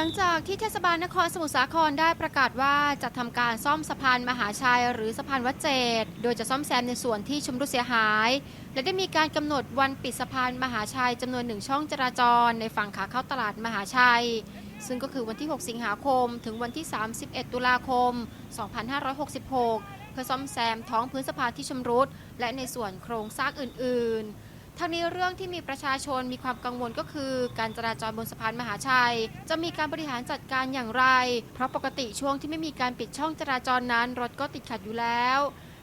หลังจากที่เทศบาลนครสมุทรสาครได้ประกาศว่าจะทำการซ่อมสะพานมหาชัยหรือสะพานวัดเจดโดยจะซ่อมแซมในส่วนที่ชำรุดเสียหาย และได้มีการกำหนดวันปิดสะพานมหาชัยจำนวนหนึ่งช่องจราจรในฝั่งขาเข้าตลาดมหาชัย ซึ่งก็คือวันที่ 6 สิงหาคม ถึงวันที่ 31 ตุลาคม 2566 เพื่อซ่อมแซมท้องพื้นสะพานที่ชำรุดและในส่วนโครงสร้างอื่น ๆ ทั้งนี้เรื่องที่มีประชาชนมีความกังวลก็คือ การจราจรบนสะพานมหาชัย จะมีการบริหารจัดการอย่างไร เพราะปกติช่วงที่ไม่มีการปิดช่องจราจรนั้น รถก็ติดขัดอยู่แล้ว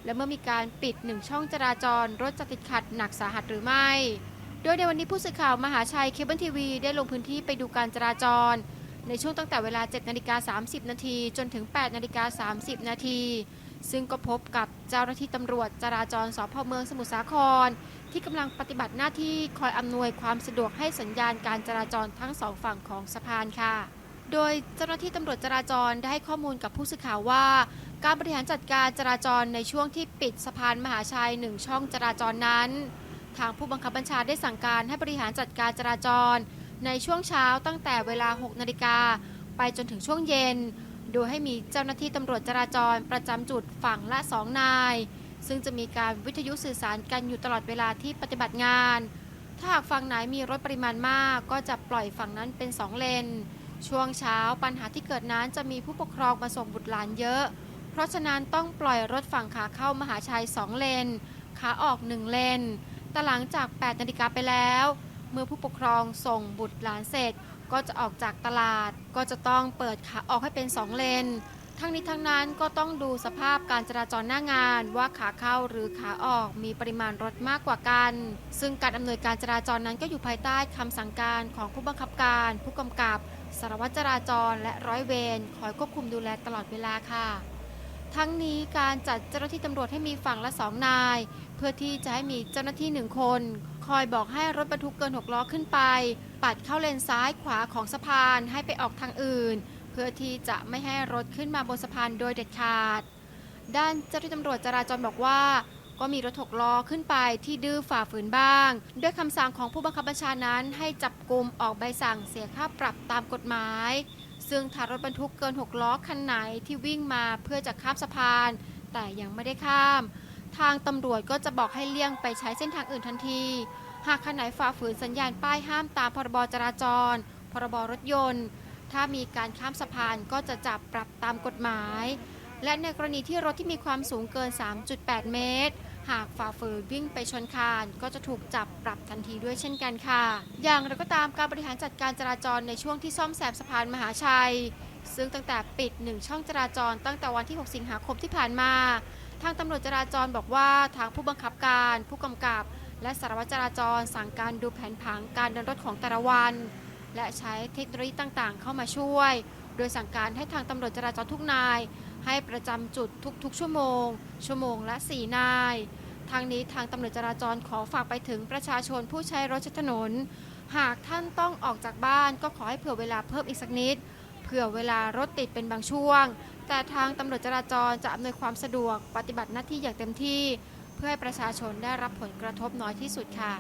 และเมื่อมีการปิดหนึ่งช่องจราจร รถจะติดขัดหนักสาหัสหรือไม่ โดยในวันนี้ผู้สื่อข่าวมหาชัยเคเบิลทีวีได้ลงพื้นที่ไปดูการจราจร ในช่วงตั้งแต่เวลา7นาฬิกา30นาทีจนถึง8นาฬิกา30นาที ซึ่งก็พบกับเจ้าหน้าที่ตำรวจจราจรสพเมืองสมุทรสาคร ที่กำลังปฏิบัติหน้าที่คอยอำนวยความสะดวกให้สัญญาณการจราจรทั้งสองฝั่งของสะพานค่ะ โดยเจ้าหน้าที่ตำรวจจราจรได้ให้ข้อมูลกับผู้สื่อข่าวว่า การบริหารจัดการจราจรในช่วงที่ปิดสะพานมหาชัยหนึ่งช่องจราจรนั้น ทางผู้บังคับบัญชาได้สั่งการให้บริหารจัดการจราจร ในช่วงเช้าตั้งแต่เวลา 6 นาฬิกาไปจนถึงช่วงเย็น โดยให้มีเจ้าหน้าที่ตำรวจจราจรประจำจุดฝั่งละ 2 นาย ซึ่งจะมีการวิทยุสื่อสารกันอยู่ตลอดเวลาที่ปฏิบัติงาน ถ้าหากฝั่งไหนมีรถปริมาณมาก ก็จะปล่อยฝั่งนั้นเป็น 2 เลน ช่วงเช้าปัญหาที่เกิดนั้นจะมีผู้ปกครองมาส่งบุตรหลานเยอะ เพราะฉะนั้นต้องปล่อยรถฝั่งขาเข้ามหาชัย 2 เลน ขาออก 1 เลนแต่หลังจาก 8 นาฬิกาไปแล้ว เมื่อผู้ปกครองส่งบุตรหลานเสร็จ ก็จะออกจากตลาดก็จะต้องเปิดขาออกให้เป็น2เลน ทั้งนี้ทั้งนั้นก็ต้องดูสภาพการจราจรหน้างานว่าขาเข้าหรือขาออกมีปริมาณรถมากกว่ากัน ซึ่งการอำนวยการจราจรนั้นก็อยู่ภายใต้คำสั่งการของผู้บังคับการ ผู้กำกับ สารวัตรจราจร และร้อยเวรคอยควบคุมดูแลตลอดเวลาค่ะทั้งนี้การจัดเจ้าหน้าที่ตำรวจให้มีฝั่งละสองนาย เพื่อที่จะให้มีเจ้าหน้าที่หนึ่งคน คอยบอกให้รถบรรทุกเกิน 6 ล้อขึ้นไป ปัดเข้าเลนซ้ายขวาของสะพานให้ไปออกทางอื่น เพื่อที่จะไม่ให้รถขึ้นมาบนสะพานโดยเด็ดขาด ด้านเจ้าหน้าที่ตำรวจจราจรบอกว่า ก็มีรถหกล้อขึ้นไปที่ดื้อฝ่าฝืนบ้าง ด้วยคำสั่งของผู้บังคับบัญชานั้นให้จับกลุ่มออกใบสั่งเสียค่าปรับตามกฎหมาย ซึ่งถ้ารถบรรทุกเกิน 6 ล้อคันไหนที่วิ่งมาเพื่อจะข้ามสะพาน แต่ยังไม่ได้ข้าม ทางตำรวจก็จะบอกให้เลี่ยงไปใช้เส้นทางอื่นทันที หากคันไหนฝ่าฝืนสัญญาณป้ายห้ามตามพรบจราจร พรบรถยนต์ ถ้ามีการข้ามสะพานก็จะจับปรับตามกฎหมาย และในกรณีที่รถที่มีความสูงเกิน 3.8 เมตร หากฝ่าฝืนวิ่งไปชนคานก็จะถูกจับปรับทันทีด้วยเช่นกันค่ะ อย่างไรก็ตามการบริหารจัดการจราจรในช่วงที่ซ่อมแซมสะพานมหาชัย ซึ่งตั้งแต่ปิดหนึ่งช่องจราจรตั้งแต่วันที่ 6 สิงหาคมที่ผ่านมา ทางตำรวจจราจรบอกว่าทางผู้บังคับการผู้กำกับ และสารวัตรจราจรสั่งการดูแผนผังการเดินรถของแต่ละวัน และใช้เทคโนโลยีต่างๆ เข้ามาช่วย โดยสั่งการให้ทางตำรวจจราจรทุกนาย ให้ประจำจุดทุกๆ ชั่วโมง ชั่วโมงละ 4 นายทางนี้ทางตำรวจจราจรขอฝากไปถึงประชาชนผู้ใช้รถใช้ถนน หากท่านต้องออกจากบ้านก็ขอให้เผื่อเวลาเพิ่มอีกสักนิด เผื่อเวลารถติดเป็นบางช่วง แต่ทางตำรวจจราจรจะอำนวยความสะดวกปฏิบัติหน้าที่อย่างเต็มที่ เพื่อให้ประชาชนได้รับผลกระทบน้อยที่สุดค่ะ